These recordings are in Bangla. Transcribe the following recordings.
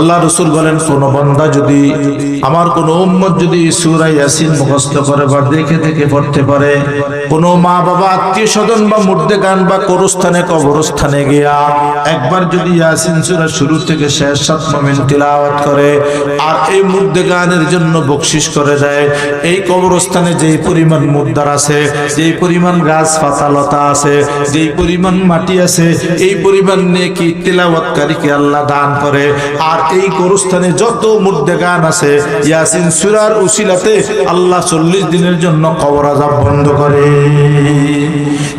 আল্লাহ রসুল বলেন, কোন বন্দা যদি আমার কোন উম্মত যদি সুরা ইয়াসিন মুখস্থ করে বা দেখে দেখে পড়তে পারে, কোন মা বাবা, আত্মীয় স্বজন বা মুর্দে গান বা করস্থানে কবরস্থানে গিয়া একবার যদি ইয়াসিন সুরা শুরু থেকে শেষ সাত মোমেন্ট তিলাওয়াত করে আর এই মুর্দে গানের জন্য বকশিস করে দেয়, এই কবরস্থানে যেই পরিমাণ মুদ্রার আছে, যেই পরিমাণ গাছ পাতা লতা আছে, যেই পরিমাণ মাটি আছে, এই পরিমাণ নেকি তিলাওয়াতকারীকে আল্লাহ দান করে, আর এই কবরস্থানে যত মধ্যে গান আছে, ইয়াসিন সুরার উসিলাতে আল্লাহ চল্লিশ দিনের জন্য কবর আজাব বন্ধ করে।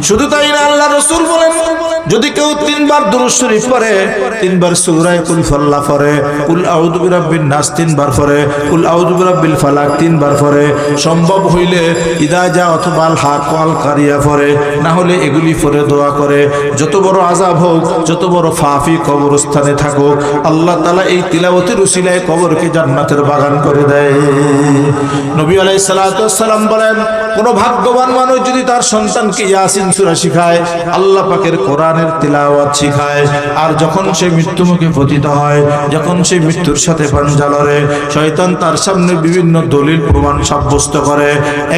শুধু তাই না, আল্লাহ রসুল বলেন যদি কেউ তিনবার দুরূদ শরীফ পড়ে, তিনবার সূরায়ে কুল ফাল্লাহ পড়ে, কুল আউযু বিরাব্বিন নাস তিনবার পড়ে, কুল আউযু বিরাব্বিল ফালাক তিনবার পড়ে, সম্ভব হইলে ইদা যা অথবা আল হাক ওয়াল কারিয়া পড়ে, না হলে এগুলি পড়ে দোয়া করে। যত বড় আযাব হোক, যত বড় ফাফি কবরস্থানে থাকুক, আল্লাহ তাআলা এই তিলাওয়াতের উসিলায় কবরকে জান্নাতের বাগান করে দেয়। নবী আলাইহিস সালাতু সালাম বলেন, কোন ভাগ্যবান মানুষ যদি তার সন্তানকে ইয়াসিন সূরা শিখায়, আল্লাহ পাকের কোরআনের তিলাওয়াত শিখায়। আর যখন সে মৃত্যুমুখে পতিত হয়, যখন সে মৃত্যুর সাথে পাঞ্জা লড়ে, শয়তান তার সামনে বিভিন্ন দলিল প্রমাণ সাব্যস্ত করে।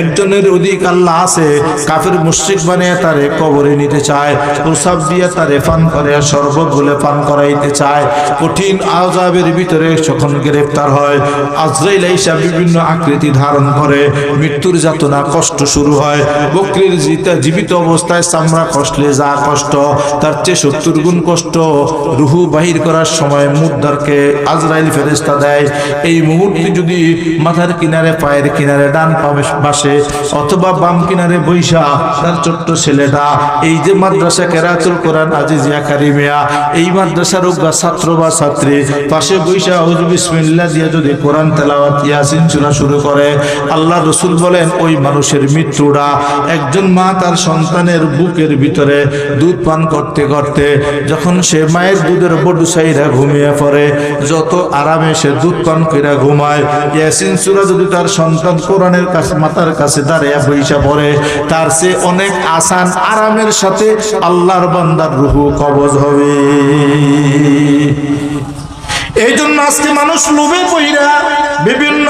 একজনের অধিক আল্লাহ আছে, কাফের মুশরিক বানিয়ে তারে কবরে নিতে চায়, প্রসাব দিয়ে তারে পান করে শরবত বলে পান করাইতে চায়। কঠিন আজাবের ভিতরে যখন গ্রেফতার হয়, আজরাইল ঈসা বিভিন্ন আকৃতি ধারণ করে। মৃত্যুর যাতনা কষ্ট শুরু হয়। বকরির জীবিত অবস্থায় চামড়া কষ্টলে যা কষ্ট। তার চেয়ে সত্তর গুণ কষ্ট রুহু বাহির করার সময় মুদ্দারকে আজরাইল ফেরেস্তা দেয়। এই মুহূর্তে যদি মাথার কিনারে, পায়ের কিনারে ডান পাশে অথবা বাম কিনারে বৈশা, তার ছোট্ট ছেলেটা। এই যে মাদ্রাসা কেরাতুল কোরআন আজিজিয়া কারিমিয়া, এই মাদ্রাসার উগ্রা ছাত্র বা ছাত্রী, পাশে বৈশা হুজু বিসমিল্লাহ দিয়ে যদি কোরআন তেলাওয়াত ইয়াসিন চুরা শুরু করে, আল্লাহ রসুল বলেন, ওই মানুষের মৃত্যুটা একজন মা তার সন্তানের বুকের ভিতরে দুধ পান করতে করতে যখন সে মায়ের দুধের বডু সাইরা ঘুমিয়ে পড়ে, যত আরামে সে দুধ পান করে ঘুমায়, ইয়াসিন সুরা যদি তার সন্তান কোরআনের কাছে, মাতার কাছে দাঁড়িয়ে বৈশা পড়ে, তার সে অনেক আসান আরামের সাথে আল্লাহর বান্দার রুহু কবজ হবে। এই জন্য আজকে মানুষ লোভে পইরা বিভিন্ন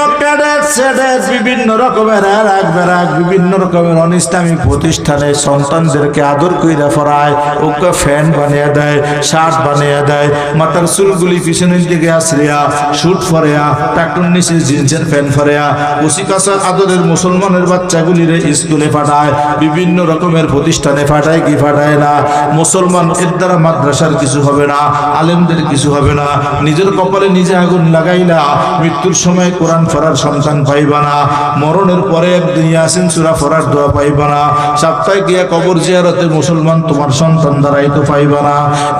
স্যাডেট বিভিন্ন রকমের রাগ বেরাগ বিভিন্ন রকমের অনিস্লামিক প্রতিষ্ঠানে সন্তানদেরকে আদর কইরা ফরায়, ওকে ফ্যান বানিয়ে দেয়, শার্ট বানিয়ে দেয়, মাথার চুলগুলি পিছনের দিকে আসরিয়া শুট ফরেয়া টাকুর নিচে জিন্সের ফ্যান ফরেয়া কুসি কাসার আদরের মুসলমানের বাচ্চাগুলিরে স্কুলে পাঠায়, বিভিন্ন রকমের প্রতিষ্ঠানে পাঠায় কি পাঠায় না, মুসলমান এর দ্বারা মাদ্রাসার কিছু হবে না, আলেমদের কিছু হবে না, নিজের কপালে নিজে আগুন লাগাইলা, মৃত্যুর সময় কোরআন ফরার সন্তান পাইবা না, মরণের পরে একদিন ইয়াসিন সুরা ফরার দোয়া পাইবা না, সপ্তাহে গিয়া কবর জিয়ারতে মুসলমান তোমার সন্তান দ্বারাই তো পাইবা না,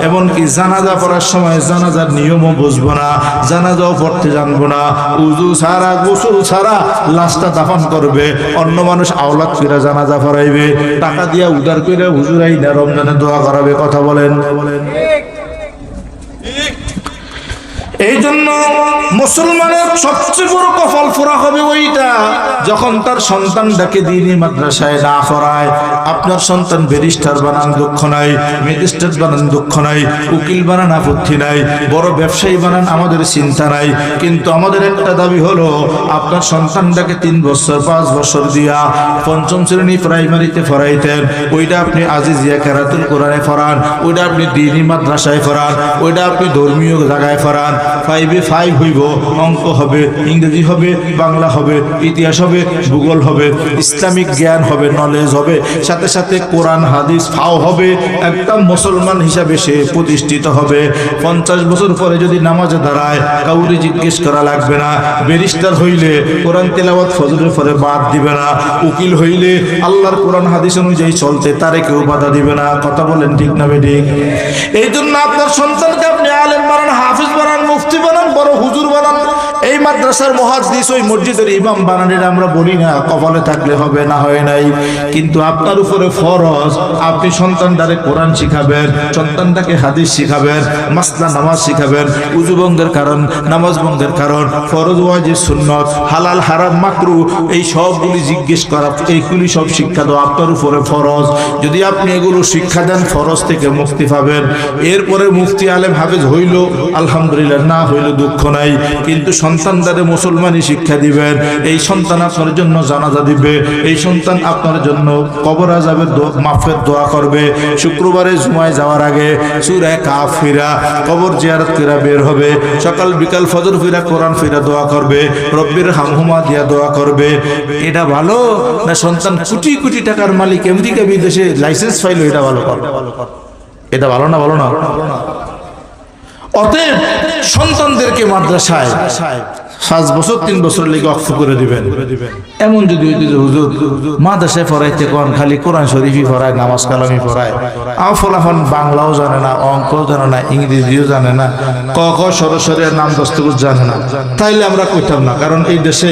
এমনকি জানাজা পড়ার সময় জানাজার নিয়মও বুঝব না, জানাজাও পড়তে জানব না, উজু ছাড়া, গোসল ছাড়া লাশটা দাফন করবে, অন্য মানুষ আওলাদ ফিরা জানাজা পড়াইবে টাকা দিয়া উদার করে হুজুরাই না রমজানে দোয়া করাবে, কথা বলেন বলেন। এই জন্য মুসলমানের সবচেয়ে বড় কফল ফোরা হবে ওইটা। যখন তার সন্তানটাকে দিনই মাদ্রাসায় না করায় আপনার সন্তান ব্যারিস্টার বানান দুঃখ নাই, ম্যাজিস্ট্রেট বানান দুঃখ নাই, উকিল বানান আপত্তি নাই, বড় ব্যবসায়ী বানান আমাদের চিন্তা নাই। কিন্তু আমাদের একটা দাবি হলো, আপনার সন্তানটাকে তিন বছর, পাঁচ বছর দিয়া পঞ্চম শ্রেণি প্রাইমারিতে ফরাইতেন ওইটা আপনি আজিজিয়া কেরাতুল কোরআনে ফরান ওইটা আপনি দিনই মাদ্রাসায় ফরান ওইটা আপনি ধর্মীয় জায়গায় ফরান ফাইভে ফাইভ হইব, অঙ্ক হবে, ইংরেজি হবে, বাংলা হবে, ইতিহাস হবে ভূগোল হবে, ইসলামিক জ্ঞান হবে নলেজ হবে, সাথে সাথে কোরআন, হাদিস, ফাও হবে একটা মুসলমান হিসাবে সে প্রতিষ্ঠিত হবে। পঞ্চাশ বছর পরে যদি নামাজে দাঁড়ায়, কাউরি জিজ্ঞেস করা লাগবে না। ব্যারিস্টার হইলে কোরআন তেলাওয়াত ফজরের পরে বাদ দিবে না। উকিল হইলে আল্লাহর কোরআন, হাদিস অনুযায়ী চলতে তারে কেউ বাধা দিবে না। কথা বলেন ঠিক না বেঠিক এই জন্য আপনার সন্তানকে মাদ্রাসার মহাদ্দিস ওই মসজিদের ইমাম বানানের আমরা বলি না, কপালে থাকলে হবে, না হয় নাই। কিন্তু আপনার উপরে ফরজ, আপনি সন্তানটারে কোরআন শিখাবেন, সন্তানটাকে হাদিস শিখাবেন, মাসলা নামাজ শিখাবেন, উজু বঙ্গের কারণ, নামাজ বঙ্গের কারণ, ফরজ ওয়াজিব সুন্নত, হালাল, হারাম, মাকরু, এই সবগুলি জিজ্ঞেস করা, এইগুলি সব শিক্ষা দেওয়া আপনার উপরে ফরজ। যদি আপনি এগুলো শিক্ষা দেন, ফরজ থেকে মুক্তি পাবেন। এরপরে মুফতি আলেম হাফেজ হইল, আলহামদুলিল্লাহ, না হইল দুঃখ নাই। কিন্তু সন্তানদারে মুসলমানি শিক্ষা দিবেন। এই সন্তান আপনার জন্য জানাজা দিবে। এই সন্তান আপনার জন্য কবর আজাবের মাফের দোয়া করবে। শুক্রবারে জুমায় যাওয়ার আগে সুরে কাফ ফিরা কবর জিয়ারত ফিরা বের হবে। সকাল, বিকাল ফজর ফিরা কোরআন ফিরা দোয়া করবে। রব্বির হামহুমা দিয়া দোয়া করবে। এটা ভালো না সন্তান কোটি কোটি টাকার মালিক? আমেরিকা বিদেশে লাইসেন্স ফাইল এটা ভালো এটা ভালো না ভালো না? অতএব সন্তানদেরকে মাদ্রাসায় পাঁচ বছর, তিন বছর লেগে অক্ষ করে দিবেন। এমন যদি হুজুর মাদ্রাসায় পড়াইতে কোন, খালি কোরআন শরীফই পড়ায়, নামাজ কালামি পড়ায়। আমার ফলাফল বাংলাও জানে না, অঙ্কও জানে না, ইংরেজিও জানে না, ক ক সরসরি নাম দস্তগত জানে না। তাইলে আমরা কইতাম না, কারণ এই দেশে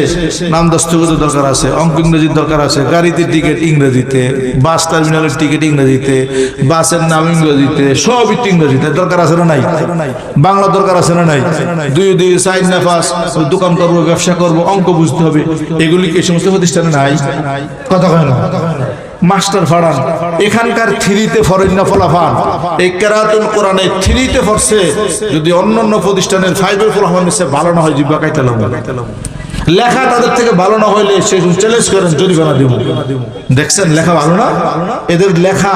নাম দস্তগতের দরকার আছে, অঙ্ক ইংরেজির দরকার আছে, গাড়িতে টিকিট ইংরেজিতে, বাস টার্মিনালের টিকিট ইংরেজিতে, বাসের নাম ইংরেজিতে, সবই ইংরেজিতে। দরকার আছে না নাই? বাংলা দরকার আছে না নাই? দুই দুই সাইড না পাস দোকান করব, ব্যবসা করব, অঙ্ক বুঝতে হবে। এগুলি এই সমস্ত প্রতিষ্ঠানে নাই? কথা কয় না। মাস্টার ফাড়ান, এখানকার থ্রিতে ফরেন ফলাফান। এই কেরাতুল কোরআনে থ্রিতে ফরছে, যদি অন্য অন্য প্রতিষ্ঠানের ফাইভের ফলাফান ভালো না হয় জিব্বা কাইতে লাগবে। লেখা তাদের থেকে ভালো না হইলে সে চ্যালেঞ্জ করেন জরিমানা দিব দেখছেন, লেখা ভালো না? এদের লেখা,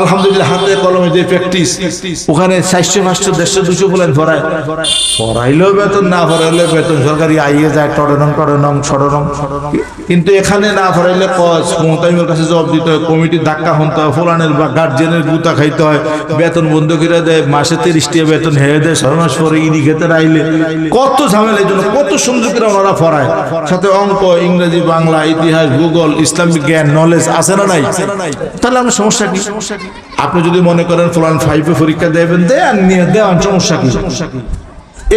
আলহামদুলিল্লাহ, হাতে কলমে যে প্র্যাকটিস ওখানে চারশো পাঁচশো, দেড়শো, দুশো বলেন পড়ায় পড়াইলেও বেতন, না পড়াইলেও বেতন, সরকারি আইয়ে যায় টরেনং টরেনং ছড়নং কিন্তু এখানে না পড়াইলে কজ মমতাইমের কাছে জবাব দিতে হয় কমিটির ধাক্কা হতে হয়, ফোলানের বা গার্জেনের গুতা খাইতে হয়, বেতন বন্ধ করে দেয়, মাসে তিরিশ টিয়া বেতন হেরে দেয়, ছয় পরে ইডি খেতে রাইলে। কত ঝামেলা, এই জন্য কত সুন্দর করে ওনারা পড়ায়। সাথে অঙ্ক, ইংরেজি, বাংলা, ইতিহাস, ভূগোল, ইসলামিক জ্ঞান নলেজ আছে না নাই? তাহলে আপনার সমস্যা কি? আপনি যদি মনে করেন ফলান ফাইভে পরীক্ষা দেবেন, দেন, নিয়ে, দেওয়ান, সমস্যা কি?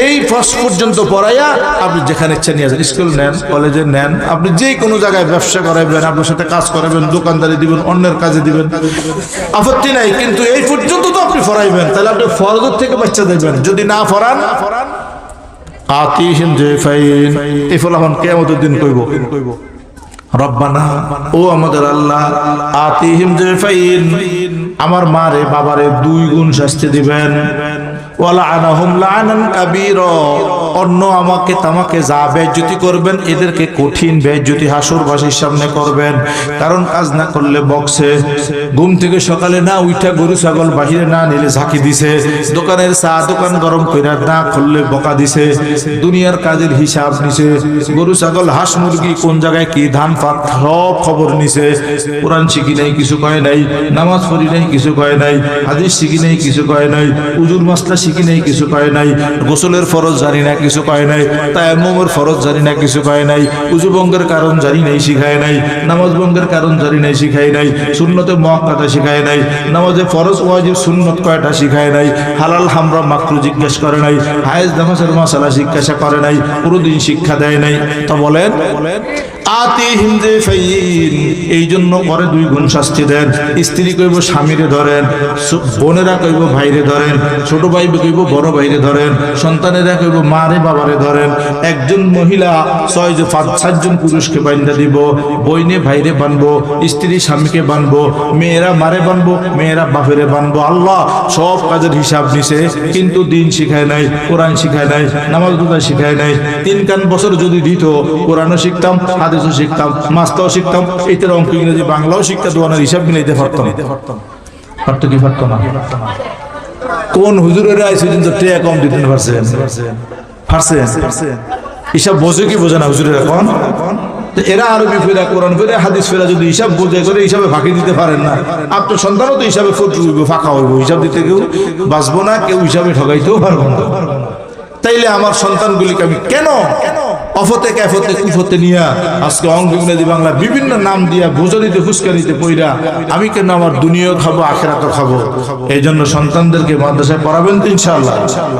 এই ফার্স্ট পর্যন্ত পড়াইয়া আপনি যেখানে ইচ্ছা নিয়ে যান স্কুল নেন কলেজে নেন, আপনি যে কোনো জায়গায় ব্যবসা করাবেন আপনার সাথে কাজ করাবেন দোকানদারি দিবেন, অন্যের কাজে দিবেন, আপত্তি নাই, কিন্তু এই পর্যন্ত তো আপনি ফরাইবেন তাহলে আপনি ফরজের থেকে বাচ্চা দেবেন, যদি না ফরান আতিহিম যে ফাইন এই ফলাফল কেমতের দিন কইব। রব্বানা, ও আমাদের আল্লাহ, আতিহিম যে ফাইন আমার মারে, বাবারে দুই গুণ শাস্তি দিবেন। দুনিয়ার কাজের হিসাব নিছে। গরু ছাগল, হাঁস মুরগি কোন জায়গায় কি ধান সব খবর নিছে। কোরআন শিখি নাই, কিছু কয় নাই। নামাজ পড়ি নাই, কিছু কয় নাই। হাদিস শিখি নাই, কিছু কয় নাই। উজুর মাসলা শিখি নাই, কিছু কয় নাই। গোসলের ফরজ জানি না, কিছু কয় নাই। তায়াম্মুমের ফরজ জানি না, কিছু কয় নাই। উজু বঙ্গের কারণ জানি নাই শিখায় নাই। নামাজ বঙ্গের কারণ জানি নাই শিখায় নাই। শূন্যতে মহাকাটা শিখায় নাই। নামাজে ফরজ, ওয়াজিব, সুন্নত কয়টা শিখায় নাই। হালাল, হামরা, মাকরু জিজ্ঞেস করে নাই। হায়েজ নামাজের মশালা জিজ্ঞাসা করে নাই। কোনোদিন শিক্ষা দেয় নাই। তা বলেন আতি হিন্দে ফাইন। এই জন্য পরে দুই গুণ শাস্তি দেন। স্ত্রী কইব, স্বামীরে ধরেন বোনেরা কইব, ভাইরে ধরেন, ছোট ভাই কইব, বড় ভাইরে ধরেন, সন্তানেরা কইব, মারে বাবারে ধরেন। একজন মহিলা ছয় পাঁচ সাতজন পুরুষকে বান্ধা দিব, বইনে ভাইরে বানবো স্ত্রী স্বামীকে বানবো মেয়েরা মারে বানবো মেয়েরা বাপেরে বানবো আল্লাহ সব কাজের হিসাব নিছে, কিন্তু দিন শিখায় নাই, কোরআন শিখায় নাই, নামাজ রোজা শিখায় নাই। তিন কান বছর যদি দিত, কোরআনও শিখতাম, হাদিসও শিখতাম মাস্তাও শিখতাম এইটার অঙ্ক ইংরেজি বাংলাও শিক্ষা দোয়ানোর হিসাব মিলাইতে পারতাম। পারতো কি পারতো না? কোন হুজুরের আইসে কিন্তু টেয়া কম দিতে পারছেন? পারছেন? হিসাব বোঝে কি বোঝে না হুজুরের এখন? এরা আরবি ফেরা কোরআন ফেরা হাদিস ফেরা যদি হিসাব বোঝে করে হিসাবে ফাঁকি দিতে পারেন না। আপনার সন্তানও তো হিসাবে ফটু ফাঁকা হইব হিসাব দিতে কেউ বাঁচবো না কেউ হিসাবে ঠকাইতেও পারব না। তাইলে আমার সন্তানগুলিকে আমি কেন অফতে ক্যাফতে কুফতে নিয়া আজকে অঙ্গ ইংরেজি বাংলা বিভিন্ন নাম দিয়া বোঝানিতে ফুসকানিতে পইরা আমি কেন আমার দুনিয়াও খাব, আখেরাতও খাব? এই জন্য সন্তানদেরকে মাদ্রাসায় পড়াবেন তো ইনশাআল্লাহ।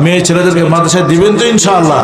মেয়ে ছেলেদেরকে মাদ্রাসায় দিবেন তো ইনশাআল্লাহ।